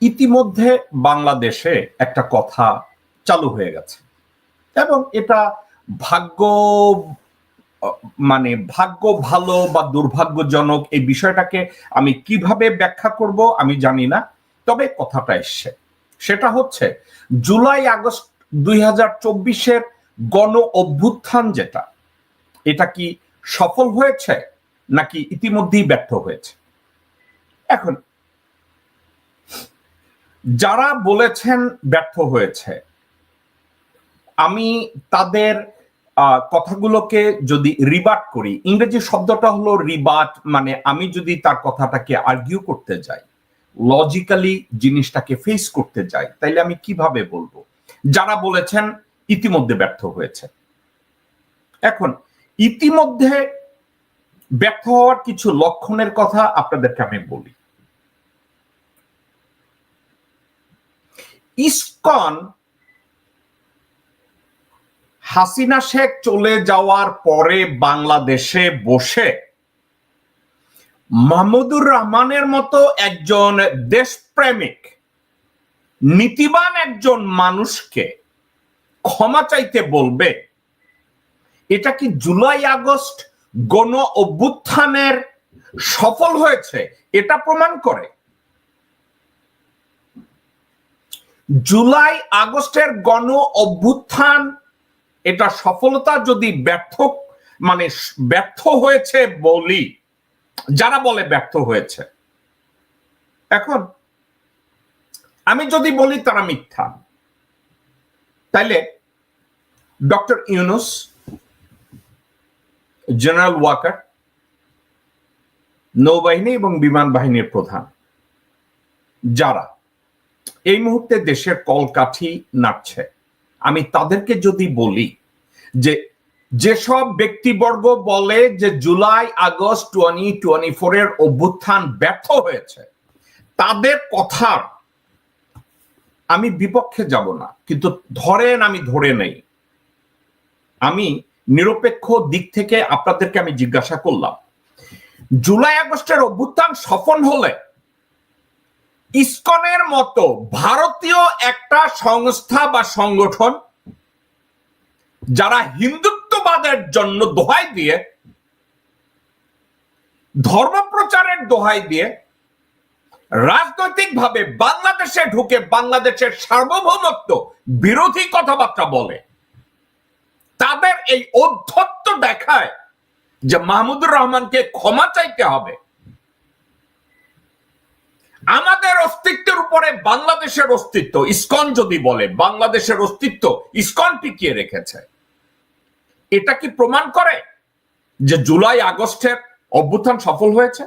ইতিমধ্যে বাংলাদেশে একটা কথা চালু হয়ে গেছে। এবং এটা ভাগ্য মানে ভাগ্য ভালো বা দুর্ভাগ্যজনক এই বিষয়টাকে আমি কীভাবে ব্যাখ্যা করব আমি জানি না, তবে কথাটা এসছে। সেটা হচ্ছে, জুলাই আগস্ট দুই হাজার চব্বিশের গণ অভ্যুত্থান যেটা, এটা কি সফল হয়েছে নাকি ইতিমধ্যেই ব্যর্থ হয়েছে? এখন যারা বলেছেন ব্যর্থ হয়েছে, আমি তাদের কথাগুলোকে যদি রিবাট করি, ইংরেজি শব্দটা হলো রিবাট মানে আমি যদি তার কথাটাকে আর্গিউ করতে যাই, লজিক্যালি জিনিসটাকে ফেস করতে যাই, তাইলে আমি কীভাবে বলব? যারা বলেছেন ইতিমধ্যে ব্যর্থ হয়েছে। এখন, ইতিমধ্যে ব্যর্থ হওয়ার কিছু লক্ষণের কথা আপনাদেরকে আমি বলি। ইসকন হাসিনা শেখ চলে যাওয়ার পরে বাংলাদেশে বসে মাহমুদুর রহমানের মতো একজন দেশপ্রেমিক, নীতিবান একজন মানুষকে ক্ষমা চাইতে বলবে, এটা কি জুলাই আগস্ট গণ অভ্যুত্থানের সফল হয়েছে? এটা প্রমাণ করে জুলাই আগস্টের গণ অভ্যুত্থান, এটা সফলতা যদি ব্যর্থ মানে ব্যর্থ হয়েছে বলি, যারা বলে ব্যর্থ হয়েছে, এখন আমি যদি বলি তারা মিথ্যা, তাইলে ডক্টর ইউনুস, জেনারেল ওয়াকার, নৌবাহিনী এবং বিমান বাহিনীর প্রধান, যারা এই মুহূর্তে দেশের কলকাঠি নাড়ছে। আমি তাদেরকে যদি বলি যে যেসব ব্যক্তিবর্গ বলে যে July, August twenty twenty four এর অভ্যুত্থান ব্যর্থ হয়েছে, তাদের কথার আমি বিপক্ষে যাব না। কিন্তু ধরেন আমি ধরে নেই। আমি নিরপেক্ষ দিক থেকে আপনাদেরকে আমি জিজ্ঞাসা করলাম, জুলাই, আগস্টের অভ্যুত্থান সফল হলে ইসকনের মতো ভারতীয় একটা সংস্থা বা সংগঠন যারা হিন্দুত্ববাদের জন্য দোহাই দিয়ে, ধর্মপ্রচারের দোহাই দিয়ে রাজনৈতিকভাবে বাংলাদেশে ঢুকে বাংলাদেশের সার্বভৌমত্ব বিরোধী কথাবার্তা বলে, তাদের এই অধ্যত্ত দেখায় যে মাহমুদুর রহমানকে ক্ষমা চাইতে হবে। আমাদের অস্তিত্বের উপরে বাংলাদেশের অস্তিত্ব, ইস্কন যদি বলে, বাংলাদেশের অস্তিত্ব ইস্কন টিকিয়ে রেখেছে। এটা কি প্রমাণ করে যে জুলাই আগস্টের অভ্যুত্থান সফল হয়েছে?